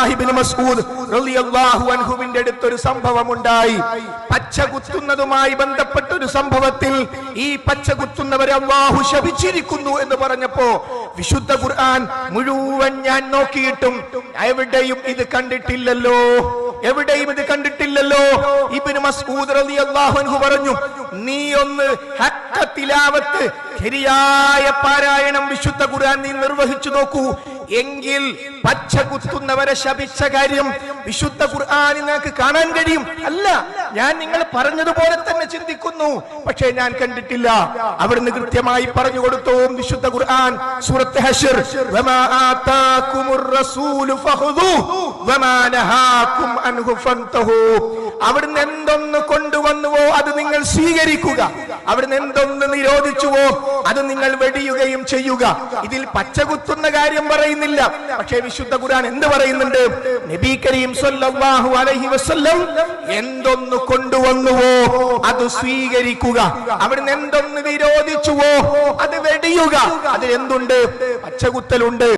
അബ്ദുല്ലാഹിബിൻ റളിയല്ലാഹു അൻഹുവിന്റെ അടുത്തൊരു സംഭവം ഉണ്ടായി പച്ച കുത്തുന്നതുമായി ബന്ധപ്പെട്ട ഒരു സംഭവത്തിൽ ഈ പച്ച കുത്തുന്നവരെ അള്ളാഹു ശപിച്ചിരിക്കുന്നു എന്ന് പറഞ്ഞപ്പോ വിശുദ്ധ ഖുർആൻ മുഴുവൻ ഞാൻ നോക്കിയിട്ടും എവിടെയും ഇത് കണ്ടിട്ടില്ലല്ലോ. എവിടെയും ഇത് കണ്ടിട്ടില്ലല്ലോ. ഇബ്നു മസ്ഊദ് റളിയല്ലാഹു അൻഹു പറഞ്ഞു നീ ഒന്ന് ഹക്ക തിലാവത്ത് ശരിയായ പാരായണം വിശുദ്ധ ഖുർആൻ നീ നിർവഹിച്ചു നോക്കൂ. എങ്കിൽ പച്ച കുത്തുന്നവരെ ശപിച്ച കാര്യം വിശുദ്ധ ഖുർആനിൽ നിങ്ങൾക്ക് കാണാൻ കഴിയും. അല്ല ഞാൻ നിങ്ങൾ പറഞ്ഞതുപോലെ തന്നെ ചിന്തിക്കുന്നു. പക്ഷേ ഞാൻ കണ്ടിട്ടില്ല. അവിടുന്ന് കൃത്യമായി പറഞ്ഞു കൊടുത്തു. വിശുദ്ധ ഖുർആൻ സൂറത്ത് ഫൻതഹു. അവിടുന്ന് എന്തൊന്ന് കൊണ്ടുവന്നുവോ അത് നിങ്ങൾ സ്വീകരിക്കുക. അവിടുന്ന് എന്തൊന്ന് നിരോധിച്ചുവോ അത് നിങ്ങൾ വെടിയുകയും ചെയ്യുക. ഇതിൽ പച്ചകുത്തുന്ന കാര്യം പറയുന്നില്ല. പക്ഷേ വിശുദ്ധ ഖുർആൻ എന്ത് പറയുന്നുണ്ട്? നബി കരീം സല്ലല്ലാഹു അലൈഹി വസല്ലം എന്തൊന്ന് കൊണ്ടുവന്നുവോ അത് സ്വീകരിക്കുക. അവിടുന്ന് എന്തൊന്ന് വിരോധിച്ചുവോ അത് വെടിയുക. അതിൽ എന്തുണ്ട്? പച്ചകുത്തലുണ്ട്